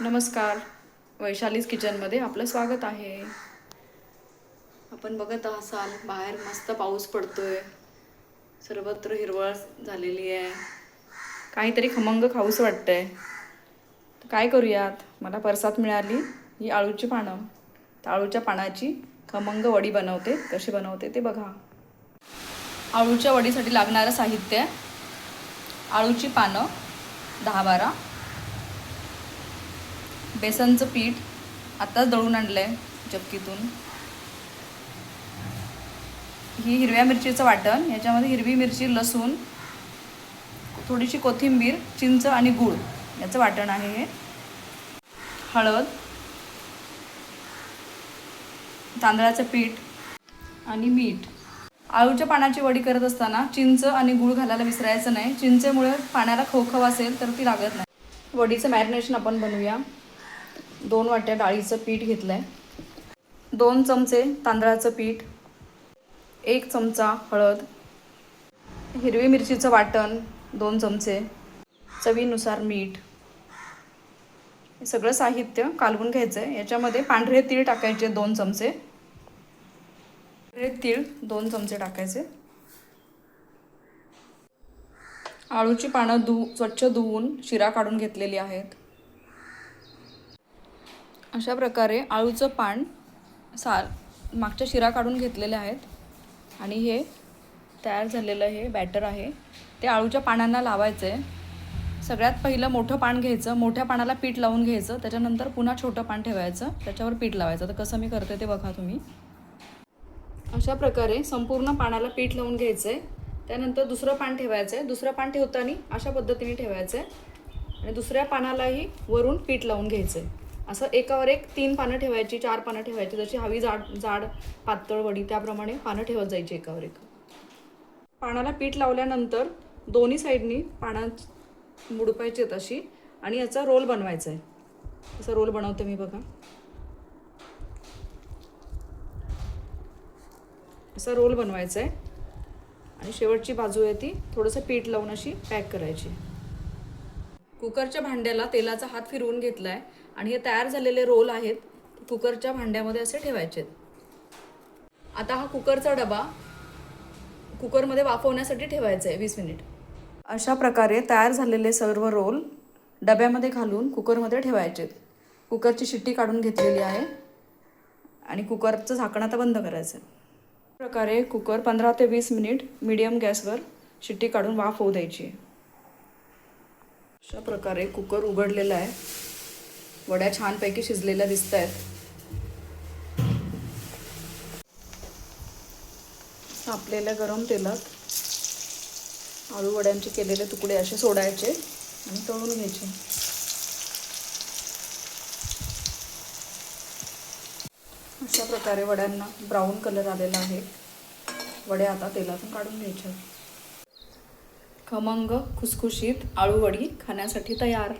नमस्कार. वैशालीज किचनमध्ये आपलं स्वागत आहे. आपण बघत असाल बाहेर मस्त पाऊस पडतोय. सर्वत्र हिरवळ झालेली आहे. काहीतरी खमंग खाऊस वाटतंय. तर काय करूयात? मला परसात मिळाली ही आळूची पानं. तर आळूच्या पानाची खमंग वडी बनवते. कशी बनवते ते बघा. आळूच्या वडीसाठी लागणारं साहित्य आळूची पानं दहा बारा. बेसनचं पीठ आत्ताच दळून आणलं आहे चक्कीतून ही हिरव्या मिरचीचं वाटण याच्यामध्ये हिरवी मिरची लसूण थोडीशी कोथिंबीर चिंच आणि गूळ याचं वाटण आहे हे. हळद तांदळाचं पीठ आणि मीठ. आळूच्या पानाची वडी करत असताना चिंच आणि गूळ घालायला विसरायचं नाही. चिंचेमुळे पाण्याला खवखव असेल तर ती लागत नाही. वडीचं मॅरिनेशन आपण बनवूया. दोन वाट्या डाळीचं पीठ घेतलं आहे दोन चमचे तांदळाचं पीठ. एक चमचा हळद. हिरवी मिरचीचं वाटण दोन चमचे. चवीनुसार मीठ. हे सगळं साहित्य कालवून घ्यायचं आहे याच्यामध्ये पांढरे तीळ टाकायचे दोन चमचे. पांढरे तीळ दोन चमचे टाकायचे. आळूची पानं धु स्वच्छ धुवून शिरा काढून घेतलेली आहेत. अशा प्रकारे आळूचं पान सा मागच्या शिरा काढून घेतलेल्या आहेत. आणि हे तयार झालेलं हे बॅटर आहे. ते आळूच्या पानांना लावायचं आहे सगळ्यात पहिलं मोठं पान घ्यायचं. मोठ्या पानाला पीठ लावून घ्यायचं. त्याच्यानंतर पुन्हा छोटं पान ठेवायचं. त्याच्यावर पीठ लावायचं. तर कसं मी करते ते बघा तुम्ही. अशा प्रकारे संपूर्ण पानाला पीठ लावून घ्यायचं आहे त्यानंतर दुसरं पान ठेवायचं आहे दुसरं पान ठेवताना अशा पद्धतीने ठेवायचं आहे आणि दुसऱ्या पानालाही वरून पीठ लावून घ्यायचं आहे असं एकावर एक तीन पानं ठेवायची चार पानं ठेवायची जशी हवी जाड जाड पातळ वडी त्याप्रमाणे पानं ठेवत जायची एकावर एक. पानाला पीठ लावल्यानंतर दोन्ही साईडनी पानं मुडपायची आहेत अशी आणि याचा रोल बनवायचा आहे. असा रोल बनवते मी बघा. असा रोल बनवायचा आहे. आणि शेवटची बाजू आहे ती थोडंसं पीठ लावून अशी पॅक करायची. कुकरच्या भांड्याला तेलाचा हात फिरवून घेतला आहे आणि हे तयार झालेले रोल आहेत कुकरच्या भांड्यामध्ये असे ठेवायचे आता हा कुकरचा डबा कुकरमध्ये वाफवण्यासाठी ठेवायचा आहे वीस मिनिट. अशा प्रकारे तयार झालेले सर्व रोल डब्यामध्ये घालून कुकरमध्ये ठेवायचे आहेत. कुकरची शिट्टी काढून घेतलेली आहे आणि कुकरचं झाकण आता बंद करायचं आहे. प्रकारे कुकर पंधरा ते वीस मिनिट मीडियम गॅसवर शिट्टी काढून वाफ होऊ द्यायची आहे. अशा प्रकारे कुकर उघडलेला आहे. वड्या छानपैकी शिजलेल्या दिसत आहेत. तापलेल्या गरम तेलात आळू वड्यांचे केलेले तुकडे असे सोडायचे आणि तळून घ्यायचे. अशा प्रकारे वड्यांना ब्राऊन कलर आलेला आहे. वड्या आता तेलातून काढून घ्यायच्या. खमंग खुसखुशीत आळूवडी खाण्यासाठी तयार.